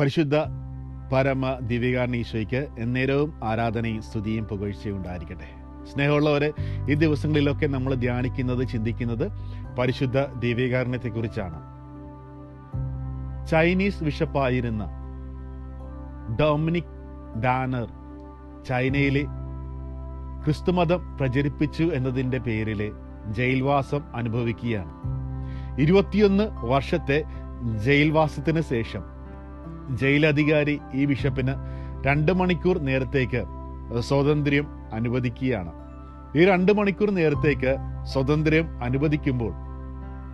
പരിശുദ്ധ പരമ ദിവ്യകാർണീശ്വയ്ക്ക് എന്നേരവും ആരാധനയും സ്തുതിയും പുകഴ്ചയും ഉണ്ടായിരിക്കട്ടെ. സ്നേഹമുള്ളവരെ ഈ ദിവസങ്ങളിലൊക്കെ നമ്മൾ ധ്യാനിക്കുന്നത് ചിന്തിക്കുന്നത് പരിശുദ്ധ ദിവ്യകാരണത്തെക്കുറിച്ചാണ് ചൈനീസ് വിഷപ്പായിരുന്ന ഡൊമിനിക് ഡാനർ ചൈനയിലെ ക്രിസ്തുമതം പ്രചരിപ്പിച്ചു എന്നതിന്റെ പേരിൽ ജയിൽവാസം അനുഭവിക്കുകയാണ്. ഇരുപത്തിയൊന്ന് വർഷത്തെ ജയിൽവാസത്തിന് ശേഷം ജയിലധികാരി ഈ ബിഷപ്പിന് രണ്ട് മണിക്കൂർ നേരത്തേക്ക് സ്വാതന്ത്ര്യം അനുവദിക്കുകയാണ്. ഈ രണ്ട് മണിക്കൂർ നേരത്തേക്ക് സ്വാതന്ത്ര്യം അനുവദിക്കുമ്പോൾ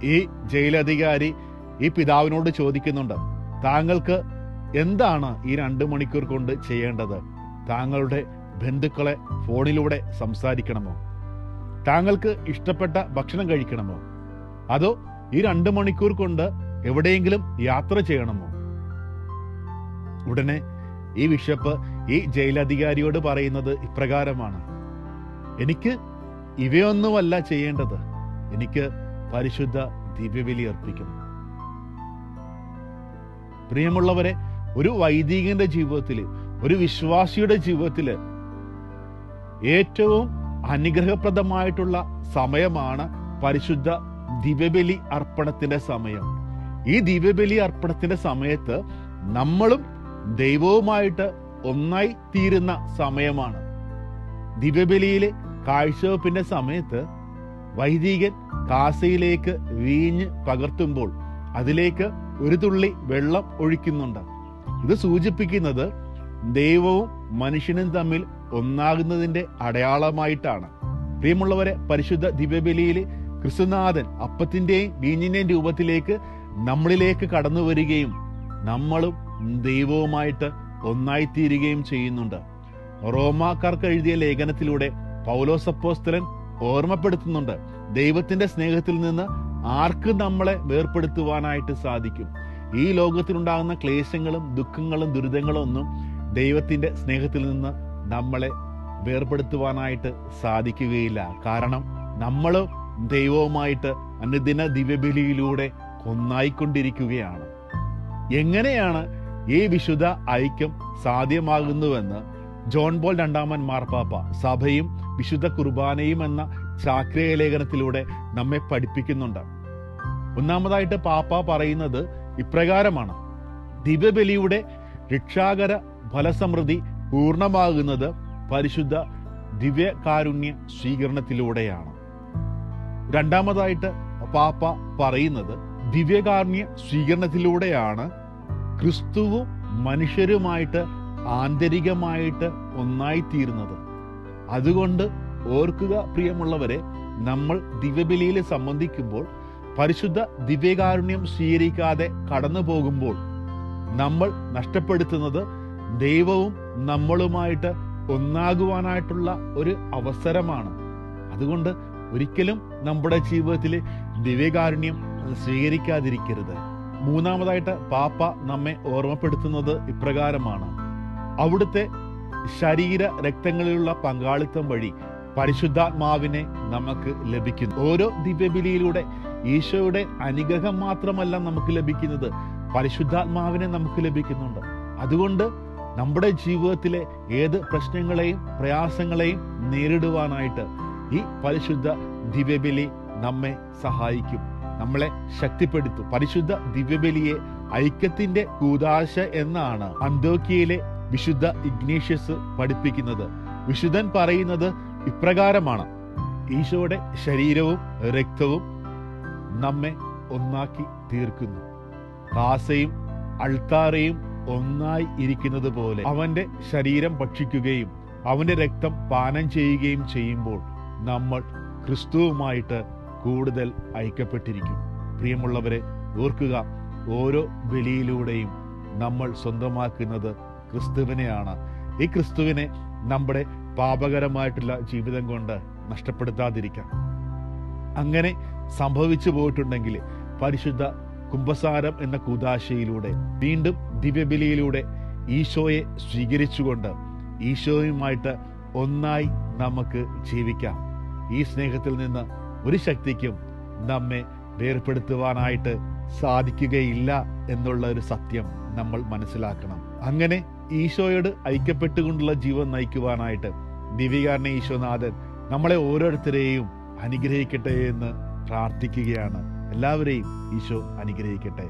ഈ ജയിലധികാരി ഈ പിതാവിനോട് ചോദിക്കുന്നുണ്ട് താങ്കൾക്ക് എന്താണ് ഈ രണ്ട് മണിക്കൂർ കൊണ്ട് ചെയ്യേണ്ടത്? താങ്കളുടെ ബന്ധുക്കളെ ഫോണിലൂടെ സംസാരിക്കണമോ? താങ്കൾക്ക് ഇഷ്ടപ്പെട്ട ഭക്ഷണം കഴിക്കണമോ? അതോ ഈ രണ്ട് മണിക്കൂർ കൊണ്ട് എവിടെയെങ്കിലും യാത്ര ചെയ്യണമോ? ഉടനെ ഈ ബിഷപ്പ് ഈ ജയിലധികാരിയോട് പറയുന്നത് ഇപ്രകാരമാണ്. എനിക്ക് ഇവയൊന്നുമല്ല ചെയ്യേണ്ടത്. എനിക്ക് പരിശുദ്ധ ദിവ്യബലി അർപ്പിക്കണം. പ്രിയമുള്ളവരെ ഒരു വൈദികന്റെ ജീവിതത്തിൽ ഒരു വിശ്വാസിയുടെ ജീവിതത്തിൽ ഏറ്റവും അനുഗ്രഹപ്രദമായിട്ടുള്ള സമയമാണ് പരിശുദ്ധ ദിവ്യബലി അർപ്പണത്തിന്റെ സമയം. ഈ ദിവ്യബലി അർപ്പണത്തിന്റെ സമയത്ത് നമ്മളും ദൈവവുമായിട്ട് ഒന്നായി തീരുന്ന സമയമാണ്. ദിവ്യബലിയിലെ കാഴ്ചവെപ്പിന്റെ സമയത്ത് വൈദികൻ കാസയിലേക്ക് വീഞ്ഞ് പകർത്തുമ്പോൾ അതിലേക്ക് ഒരു തുള്ളി വെള്ളം ഒഴിക്കുന്നുണ്ട്. ഇത് സൂചിപ്പിക്കുന്നത് ദൈവവും മനുഷ്യനും തമ്മിൽ ഒന്നാകുന്നതിന്റെ അടയാളമായിട്ടാണ്. പ്രിയമുള്ളവരെ പരിശുദ്ധ ദിവ്യബലിയിൽ ക്രിസ്തുനാഥൻ അപ്പത്തിന്റെയും വീഞ്ഞിന്റെയും രൂപത്തിലേക്ക് നമ്മളിലേക്ക് കടന്നു വരികയും നമ്മളും ദൈവവുമായിട്ട് ഒന്നായിത്തീരുകയും ചെയ്യുന്നുണ്ട്. റോമാക്കാർക്ക് എഴുതിയ ലേഖനത്തിലൂടെ പൗലോസപ്പോസ്തലൻ ഓർമ്മപ്പെടുത്തുന്നുണ്ട് ദൈവത്തിന്റെ സ്നേഹത്തിൽ നിന്ന് ആർക്ക് നമ്മളെ വേർപ്പെടുത്തുവാനായിട്ട് സാധിക്കും? ഈ ലോകത്തിലുണ്ടാകുന്ന ക്ലേശങ്ങളും ദുഃഖങ്ങളും ദുരിതങ്ങളും ഒന്നും ദൈവത്തിന്റെ സ്നേഹത്തിൽ നിന്ന് നമ്മളെ വേർപ്പെടുത്തുവാനായിട്ട് സാധിക്കുകയില്ല. കാരണം നമ്മൾ ദൈവവുമായിട്ട് അനുദിന ദിവ്യബലിയിലൂടെ ഒന്നായിക്കൊണ്ടിരിക്കുകയാണ്. എങ്ങനെയാണ് ഈ വിശുദ്ധ ഐക്യം സാധ്യമാകുന്നുവെന്ന് ജോൺ ബോൾ രണ്ടാമൻ മാർപ്പാപ്പ സഭയും വിശുദ്ധ കുർബാനയും എന്ന ചാക്രിയ ലേഖനത്തിലൂടെ നമ്മെ പഠിപ്പിക്കുന്നുണ്ട്. ഒന്നാമതായിട്ട് പാപ്പ പറയുന്നത് ഇപ്രകാരമാണ്. ദിവ്യബലിയുടെ രക്ഷാകര ഫലസമൃദ്ധി പൂർണമാകുന്നത് പരിശുദ്ധ ദിവ്യകാരുണ്യ സ്വീകരണത്തിലൂടെയാണ്. രണ്ടാമതായിട്ട് പാപ്പ പറയുന്നത് ദിവ്യകാരുണ്യ സ്വീകരണത്തിലൂടെയാണ് ക്രിസ്തുവും മനുഷ്യരുമായിട്ട് ആന്തരികമായിട്ട് ഒന്നായിത്തീരുന്നത്. അതുകൊണ്ട് ഓർക്കുക പ്രിയമുള്ളവരെ നമ്മൾ ദിവ്യബലിയിൽ സംബന്ധിക്കുമ്പോൾ പരിശുദ്ധ ദിവ്യകാരുണ്യം സ്വീകരിക്കാതെ കടന്നു പോകുമ്പോൾ നമ്മൾ നഷ്ടപ്പെടുത്തുന്നത് ദൈവവും നമ്മളുമായിട്ട് ഒന്നാകുവാനായിട്ടുള്ള ഒരു അവസരമാണ്. അതുകൊണ്ട് ഒരിക്കലും നമ്മുടെ ജീവിതത്തിൽ ദിവ്യകാരുണ്യം സ്വീകരിക്കാതിരിക്കരുത്. മൂന്നാമതായിട്ട് പാപ്പ നമ്മെ ഓർമ്മപ്പെടുത്തുന്നത് ഇപ്രകാരമാണ്. അവിടുത്തെ ശരീര രക്തങ്ങളിലുള്ള പങ്കാളിത്തം വഴി പരിശുദ്ധാത്മാവിനെ നമുക്ക് ലഭിക്കുന്നു. ഓരോ ദിവ്യബലിയിലൂടെ ഈശോയുടെ അനുഗ്രഹം മാത്രമല്ല നമുക്ക് ലഭിക്കുന്നത്. പരിശുദ്ധാത്മാവിനെ നമുക്ക് ലഭിക്കുന്നുണ്ട്. അതുകൊണ്ട് നമ്മുടെ ജീവിതത്തിലെ ഏത് പ്രശ്നങ്ങളെയും പ്രയാസങ്ങളെയും നേരിടുവാനായിട്ട് ഈ പരിശുദ്ധ ദിവ്യബലി നമ്മെ സഹായിക്കും. നമ്മളെ ശക്തിപ്പെടുത്തും. പരിശുദ്ധ ദിവ്യബലിയെ ഐക്യത്തിന്റെ കൂതാശ എന്നാണ് അന്തോക്കിയയിലെ വിശുദ്ധ ഇഗ്നീഷ്യസ് പഠിപ്പിക്കുന്നത്. വിശുദ്ധൻ പറയുന്നത് ഇപ്രകാരമാണ്. ഈശോയുടെ ശരീരവും രക്തവും നമ്മെ ഒന്നാക്കി തീർക്കുന്നു. കാസയും അൾത്താറയും ഒന്നായി ഇരിക്കുന്നത് പോലെ അവന്റെ ശരീരം ഭക്ഷിക്കുകയും അവന്റെ രക്തം പാനം ചെയ്യുകയും ചെയ്യുമ്പോൾ നമ്മൾ ക്രിസ്തുവുമായിട്ട് കൂടുതൽ ഐക്യപ്പെട്ടിരിക്കും. പ്രിയമുള്ളവരെ ഓർക്കുക ഓരോ ബലിയിലൂടെയും നമ്മൾ സ്വന്തമാക്കുന്നത് ക്രിസ്തുവിനെയാണ്. ഈ ക്രിസ്തുവിനെ നമ്മുടെ പാപകരമായിട്ടുള്ള ജീവിതം കൊണ്ട് നഷ്ടപ്പെടുത്താതിരിക്കാം. അങ്ങനെ സംഭവിച്ചു പോയിട്ടുണ്ടെങ്കിൽ പരിശുദ്ധ കുംഭസാരം എന്ന കുദാശയിലൂടെ വീണ്ടും ദിവ്യബലിയിലൂടെ ഈശോയെ സ്വീകരിച്ചുകൊണ്ട് ഈശോയുമായിട്ട് ഒന്നായി നമുക്ക് ജീവിക്കാം. ഈ സ്നേഹത്തിൽ നിന്ന് ഒരു ശക്തിക്കും നമ്മെ വേർപ്പെടുത്തുവാനായിട്ട് സാധിക്കുകയില്ല എന്നുള്ള ഒരു സത്യം നമ്മൾ മനസ്സിലാക്കണം. അങ്ങനെ ഈശോയോട് ഐക്യപ്പെട്ടുകൊണ്ടുള്ള ജീവൻ നയിക്കുവാനായിട്ട് ദിവ്യകാരണ ഈശോനാഥൻ നമ്മളെ ഓരോരുത്തരെയും അനുഗ്രഹിക്കട്ടെ എന്ന് പ്രാർത്ഥിക്കുകയാണ്. എല്ലാവരെയും ഈശോ അനുഗ്രഹിക്കട്ടെ.